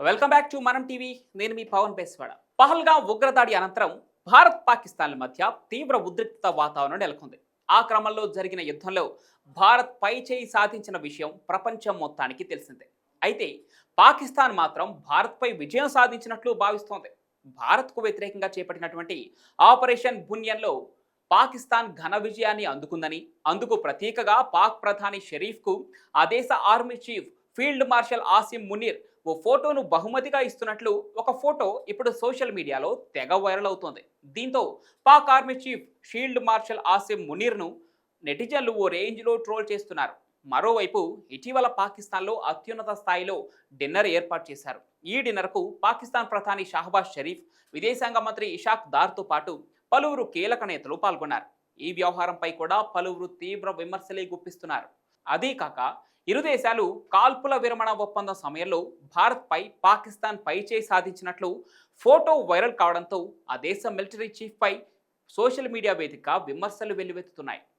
Welcome back to Manam TV నేను మీ పవన్ పేస్వాడ పహల్గా ఉగ్రదాడి అనంతరం భారత్ పాకిస్తాన్ల మధ్య తీవ్ర ఉద్రిక్తత వాతావరణం నెలకొంది. ఆ క్రమంలో జరిగిన యుద్ధంలో భారత్ పై చేయి సాధించిన విషయం ప్రపంచం మొత్తానికి తెలిసిందే. అయితే పాకిస్తాన్ మాత్రం భారత్పై విజయం సాధించినట్లు భావిస్తోంది. భారత్కు వ్యతిరేకంగా చేపట్టినటువంటి ఆపరేషన్ బున్యన్లో పాకిస్తాన్ ఘన విజయాన్ని అందుకుందని అందుకు ప్రతీకగా పాక్ ప్రధాని షరీఫ్కు ఆ దేశ army chief field marshal Asim Munir ఓ ఫోటోను బహుమతిగా ఇస్తున్నట్లు ఒక ఫోటో ఇప్పుడు సోషల్ మీడియాలో తెగ వైరల్ అవుతోంది. దీంతో Pak army chief field marshal Asim మునీర్ను నెటిజన్లు ఓ రేంజ్లో ట్రోల్ చేస్తున్నారు. మరోవైపు ఇటీవల పాకిస్తాన్లో అత్యున్నత స్థాయిలో డిన్నర్ ఏర్పాటు చేశారు. ఈ డిన్నర్కు పాకిస్తాన్ ప్రధాని షహబాజ్ షరీఫ్ విదేశాంగ మంత్రి ఇషాక్ దార్తో పాటు పలువురు కీలక నేతలు పాల్గొన్నారు. ఈ వ్యవహారంపై కూడా పలువురు తీవ్ర విమర్శలే గుప్పిస్తున్నారు. అదీ కాక ఇరు దేశాలు కాల్పుల విరమణ ఒప్పందం సమయంలో భారత్పై పాకిస్తాన్ పైచేయి సాధించినట్లు ఫోటో వైరల్ కావడంతో ఆ దేశ మిలిటరీ చీఫ్పై సోషల్ మీడియా వేదిక విమర్శలు వెల్లువెత్తుతున్నాయి.